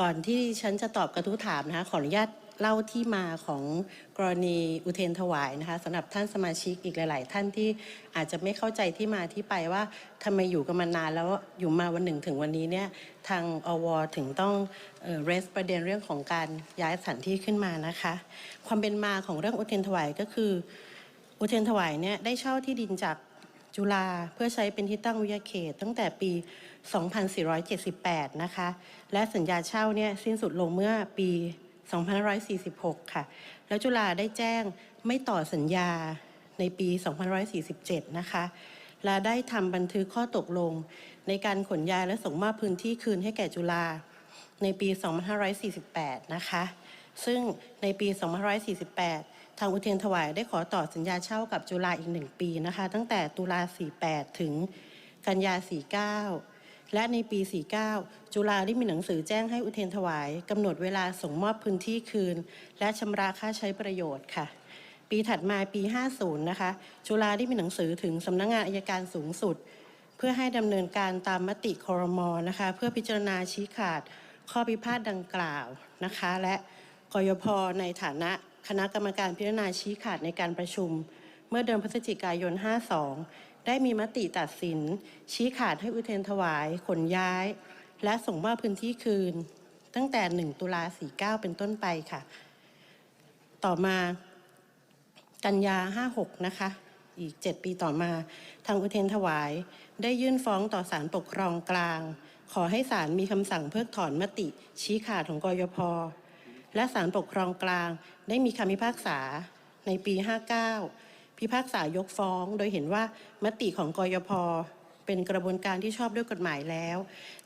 ก่อนที่ฉันจะตอบกระทู้ถามนะคะขออนุญาตเล่าที่มาของกรณีอุเทนถวายนะคะสำหรับท่านสมาชิกอีกหลาย ๆ ท่านที่อาจจะไม่เข้าใจที่มาที่ไปว่าทำไมอยู่กันมานานแล้วอยู่มาวันหนึ่งถึงวันนี้เนี่ยทางอวถึงต้องเอ่อ raise ประเด็นเรื่องของการย้ายสถานที่ขึ้นมานะคะ ความเป็นมาของเรื่องอุเทนถวายก็คือ อุเทนถวายเนี่ยได้เช่าที่ดินจาก จุฬาเพื่อใช้เป็นที่ตั้งวิทยาเขต ตั้งแต่ปี 2478 นะคะ และสัญญาเช่าเนี่ยสิ้นสุดลงเมื่อปี 2546 ค่ะ แล้วจุฬาได้แจ้งไม่ต่อสัญญาในปี 2547 นะคะ และได้ทำบันทึกข้อตกลง ในการขนย้ายและส่งมอบพื้นที่คืนให้แก่จุฬาในปี 2548 นะคะ ซึ่งในปี 2548 ทางอุเทนถวายได้ขอต่อสัญญาเช่ากับจุฬาอีกหนึ่งปีนะคะตั้งแต่ตุลา 48 ถึงกันยา 49 และในปี 49 จุฬาได้มีหนังสือแจ้งให้อุเทนถวายกำหนดเวลาส่งมอบพื้นที่คืน และชำระค่าใช้ประโยชน์ค่ะ ปีถัดมาปี 50 นะคะ จุฬาได้มีหนังสือถึงสำนักงานอายการสูงสุด เพื่อให้ดำเนินการตามมติคอรมอนะคะ เพื่อพิจารณาชี้ขาดข้อพิพาทดังกล่าวนะคะ และกยพในฐานะ คณะกรรมการพิจารณาชี้ขาดในการประชุม เมื่อเดือนพฤศจิกายน 52 ได้มีมติตัดสิน ชี้ขาดให้อุเทนถวาย ขนย้าย และส่งมอบพื้นที่คืน ตั้งแต่ 1 ตุลา49 เป็นต้นไปค่ะ ต่อมากันยา 56 นะคะ อีก 7 ปีต่อมา ทางอุเทนถวาย ได้ยื่นฟ้องต่อศาลปกครองกลาง ขอให้ศาลมีคำสั่งเพิกถอนมติชี้ขาดของกยพ และศาลปกครองกลาง ได้มีคำพิพากษาในปี 59 พิพากษายกฟ้อง โดยเห็นว่ามติของกยพเป็นกระบวนการที่ชอบด้วยกฎหมายแล้ว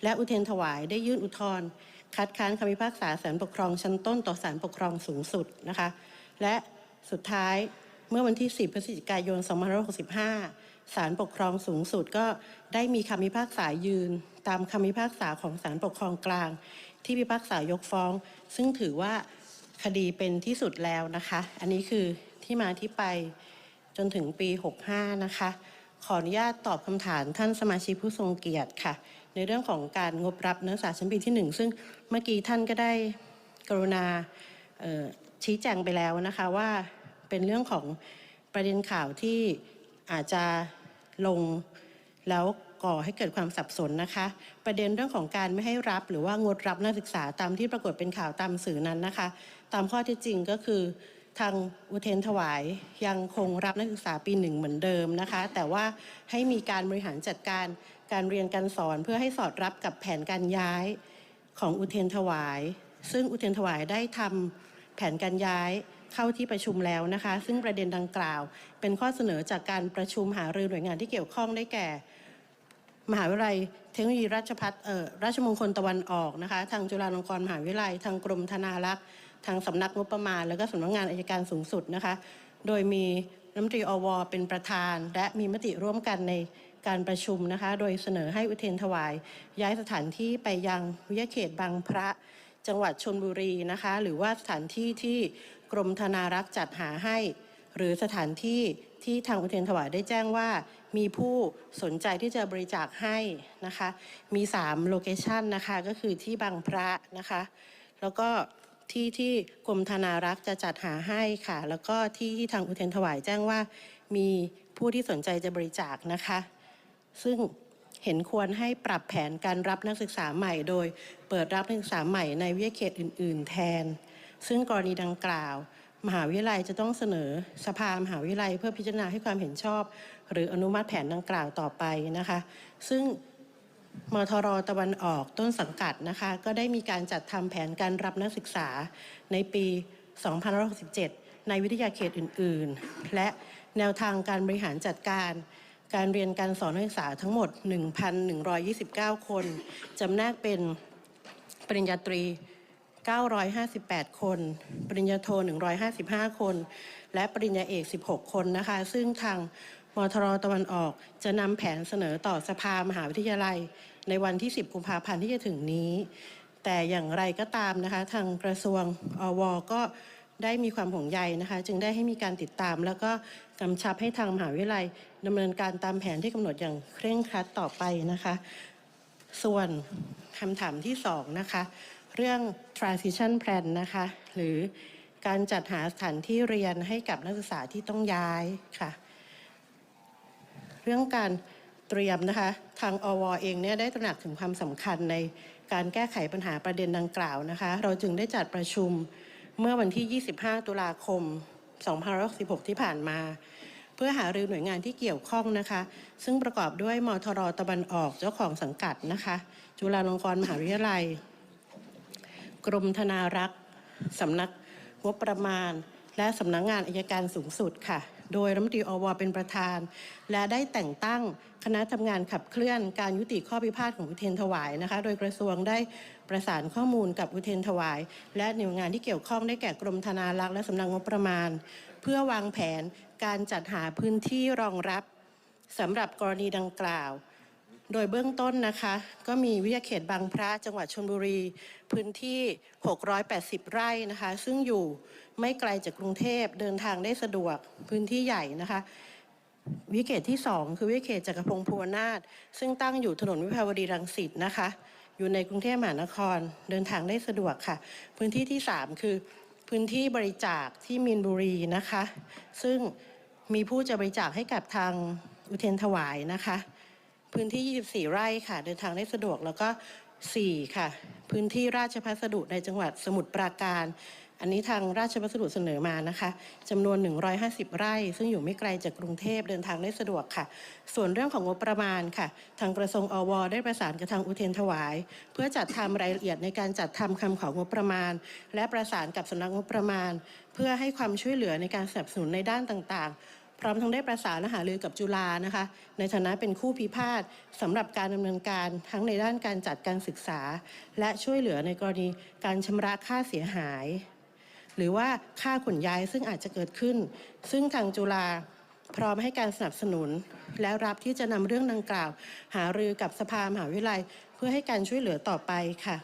และอุเทนถวายได้ยื่นอุทธรณ์คัดค้านคำพิพากษาศาลปกครองชั้นต้นต่อศาลปกครองสูงสุดนะคะ และสุดท้ายเมื่อวันที่ 10 พฤศจิกายน 2565ศาลปกครองสูงสุดก็ได้มีคำพิพากษายืน ตามคำพิพากษาของศาลปกครองกลาง ที่พิพากษายกฟ้อง ซึ่งถือว่าคดีเป็นที่สุดแล้วนะคะ อันนี้คือที่มาที่ไปจนถึงปี 65 นะคะ ขออนุญาตตอบคำถามท่านสมาชิกผู้ทรงเกียรติค่ะ ในเรื่องของการงบรับนักศึกษาชั้นปีที่ 1 ซึ่งเมื่อกี้ท่านก็ได้กรุณาชี้แจงไปแล้วนะคะว่าเป็นเรื่องของประเด็นข่าวที่อาจจะลงแล้ว ก่อให้เกิดความสับสนนะคะ ประเด็นเรื่องของการไม่ให้รับ หรือว่างดรับนักศึกษาตามที่ปรากฏเป็นข่าวตามสื่อนั้นนะคะ ตามข้อเท็จจริงก็คือทางอุเทนถวายยังคงรับนักศึกษาปีหนึ่งเหมือนเดิมนะคะ แต่ว่าให้มีการบริหารจัดการการเรียนการสอนเพื่อให้สอดรับกับแผนการย้ายของอุเทนถวาย ซึ่งอุเทนถวายได้ทำแผนการย้ายเข้าที่ประชุมแล้วนะคะ ซึ่งประเด็นดังกล่าว เป็นข้อเสนอจากการประชุมหารือหน่วยงานที่เกี่ยวข้องได้แก่ มหาวิทยาลัยเทคโนโลยีราชพัฒเอ่อราชมงคลตะวันออกนะคะ ทางจุฬาลงกรณ์มหาวิทยาลัย ทางกรมธนารักษ์ทางสำนักงบประมาณ แล้วก็สำนักงานอายการสูงสุดนะคะ โดยมีรัฐมนตรีอว เป็นประธาน และมีมติร่วมกันในการประชุมนะคะ โดยเสนอให้อุเทนถวาย ย้ายสถานที่ไปยังวิทยาเขตบางพระจังหวัดชนบุรีนะคะ หรือว่าสถานที่ที่กรมธนารักษ์จัดหาให้ หรือสถานที่ที่ทางอุเทนถวายได้แจ้งว่า มีผู้สนใจที่จะบริจาคให้นะคะ มี3โลเคชันนะคะก็คือที่บางพระนะคะ แล้วก็ที่ที่กรมธนารักษ์จะจัดหาให้ค่ะ แล้วก็ที่ที่ทางอุเทนถวายแจ้งว่า มีผู้ที่สนใจจะบริจาคนะคะ ซึ่งเห็นควรให้ปรับแผนการรับนักศึกษาใหม่ โดยเปิดรับนักศึกษาใหม่ในวิทยาเขตอื่น ๆ แทน ซึ่งกรณีดังกล่าว มหาวิทยาลัยจะต้องเสนอสภามหาวิทยาลัย เพื่อพิจารณาให้ความเห็นชอบ หรืออนุมัติแผนดังกล่าวต่อไปนะคะ ซึ่งมทรตะวันออกต้นสังกัดนะคะ ก็ได้มีการจัดทำแผนการรับนักศึกษาในปี2567ในวิทยาเขตอื่น ๆ และแนวทางการบริหารจัดการ การเรียนการสอนนักศึกษาทั้งหมด 1,129 คนจำแนกเป็นปริญญาตรี 958 คน ปริญญาโท 155 คน และปริญญาเอก 16 คนนะคะ ซึ่งทางมทรตะวันออกจะนำแผนเสนอต่อสภามหาวิทยาลัย ในวันที่ 10 กุมภาพันธ์ที่จะถึงนี้ แต่อย่างไรก็ตามนะคะ ทางกระทรวงอวก็ได้มีความห่วงใยนะคะ จึงได้ให้มีการติดตาม แล้วก็กำชับให้ทางมหาวิทยาลัยดำเนินการตามแผนที่กำหนดอย่างเคร่งครัดต่อไปนะคะ ส่วนคำถามที่สองนะคะ เรื่อง transition plan นะคะ หรือการจัดหาสถานที่เรียนให้กับนักศึกษาที่ต้องย้ายค่ะ เรื่องการเตรียมนะคะ ทางอวเองเนี่ยได้ตระหนักถึงความสำคัญในการแก้ไขปัญหาประเด็นดังกล่าวนะคะ เราจึงได้จัดประชุมเมื่อวันที่ 25 ตุลาคม 2566 ที่ผ่านมา เพื่อหารือหน่วยงานที่เกี่ยวข้องนะคะ ซึ่งประกอบด้วยมทรตะวันออกเจ้าของสังกัดนะคะ จุฬาลงกรณ์มหาวิทยาลัย กรมธนารักษ์สำนักงบประมาณ และสำนักงานอายการสูงสุดค่ะ โดยรัฐมนตรีอวเป็นประธาน และได้แต่งตั้งคณะทำงานขับเคลื่อนการยุติข้อพิพาทของอุเทนถวายนะคะ โดยกระทรวงได้ประสานข้อมูลกับอุเทนถวาย และหน่วยงานที่เกี่ยวข้องได้แก่กรมธนารักษ์และสำนักงบประมาณ เพื่อวางแผนการจัดหาพื้นที่รองรับสำหรับกรณีดังกล่าว โดยเบื้องต้นนะคะ ก็มีวิทยาเขตบางพระจังหวัดชลบุรี พื้นที่ 680 ไร่นะคะ ซึ่งอยู่ไม่ไกลจากกรุงเทพเดินทางได้สะดวกพื้นที่ใหญ่นะคะวิเขตที่ 2 คือวิเขตจักรพงศ์ภูวนาถซึ่งตั้งอยู่ถนนวิภาวดีรังสิตนะคะ อยู่ในกรุงเทพมหานครเดินทางได้สะดวกค่ะ พื้นที่ที่ 3 คือพื้นที่บริจาคที่มีนบุรีนะคะ ซึ่งมีผู้จะบริจาคให้กับทางอุเทนถวายนะคะ พื้นที่ 24 ไร่ค่ะ เดินทางได้สะดวกแล้วก็ 4 ค่ะ พื้นที่ราชพัสดุในจังหวัดสมุทรปราการ อันนี้ทางราชพัสดุเสนอมานะคะจำนวน 150 ไร่ ซึ่งอยู่ไม่ไกลจากกรุงเทพเดินทางได้สะดวกค่ะ ส่วนเรื่องของงบประมาณค่ะ ทางกระทรวงอวได้ประสานกับทางอุเทนถวาย เพื่อจัดทำรายละเอียดในการจัดทำคำของงบประมาณ และประสานกับสำนักงบประมาณ เพื่อให้ความช่วยเหลือในการสนับสนุนในด้านต่างๆ พร้อมทั้งได้ประสานหารือกับจุฬานะคะ ในฐานะเป็นคู่พิพาทสำหรับการดำเนินการทั้งในด้านการจัดการศึกษา และช่วยเหลือในกรณีการชำระค่าเสียหาย หรือว่าค่าขนย้ายซึ่งอาจจะเกิดขึ้น ซึ่งทางจุฬาพร้อมให้การสนับสนุน และรับที่จะนำเรื่องดังกล่าว หารือกับสภามหาวิทยาลัย เพื่อให้การช่วยเหลือต่อไปค่ะ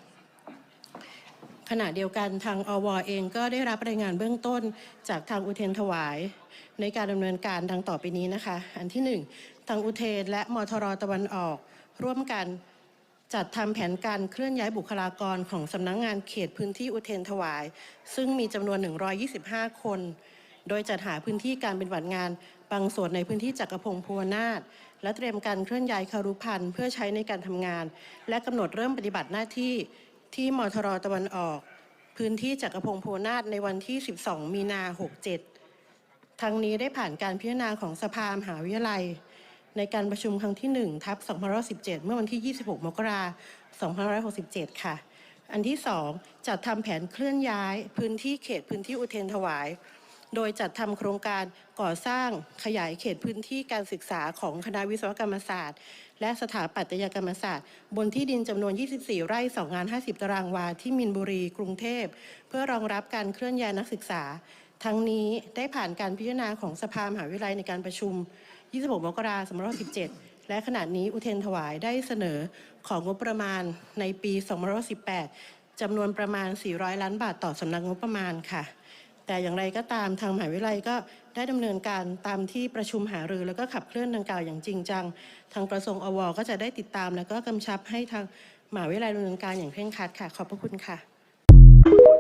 ขณะเดียวกันทางอวเองก็ได้รับรายงานเบื้องต้นจากทางอุเทนถวาย ในการดำเนินการดังต่อไปนี้นะคะ อันที่หนึ่งทางอุเทนและมทรตะวันออก ร่วมกันจัดทำแผนการเคลื่อนย้ายบุคลากรของสำนักงงานเขตพื้นที่อุเทนถวาย ซึ่งมีจำนวน 125 คน โดยจัดหาพื้นที่การเป็นบัตรงาน บางส่วนในพื้นที่จักรพงศ์ภูวนาถและเตรียมการเคลื่อนย้ายคารุพันธ์เพื่อใช้ในการทำงาน และกำหนดเริ่มปฏิบัติหน้าที่ ที่มทรตะวันออก พื้นที่จักรพงศ์ภูวนาถในวันที่ 12 มีนา 67 ทั้งนี้ได้ผ่านการพิจารณาของสภามหาวิทยาลัย ในการประชุมครั้งที่ 1 ทับ2517 เมื่อวันที่ 26 มกราคม2567 ค่ะ อันที่ 2 จัดทำแผนเคลื่อนย้าย พื้นที่เขตพื้นที่อุเทนถวายโดยจัดทำโครงการก่อสร้างขยายเขตพื้นที่การศึกษาของคณะวิศวกรรมศาสตร์ และสถาปัตยกรรมศาสตร์ บนที่ดินจำนวน 24 ไร่2งาน 50 ตารางวา ที่มินบุรี กรุงเทพ เพื่อรองรับการเคลื่อนย้ายนักศึกษา ทั้งนี้ได้ผ่านการพิจารณาของสภามหาวิทยาลัยในการประชุม 26 มกราคม2517 และขณะนี้อุเทนถวายได้เสนอของงบประมาณในปี2518จำนวนประมาณ 400 ล้านบาทต่อสำนักงบประมาณค่ะ แต่อย่างไรก็ตามทางมหาวิทยาลัยก็ ได้ดำเนินการตามที่ประชุมหารือ แล้วก็ขับเคลื่อนดังกล่าวอย่างจริงจัง ทางกระทรวงอวก็จะได้ติดตาม แล้วก็กำชับให้ทางหมหาวิทยาลัยดำเนินการอย่างเคร่งครัดค่ะ ขอบพระคุณค่ะ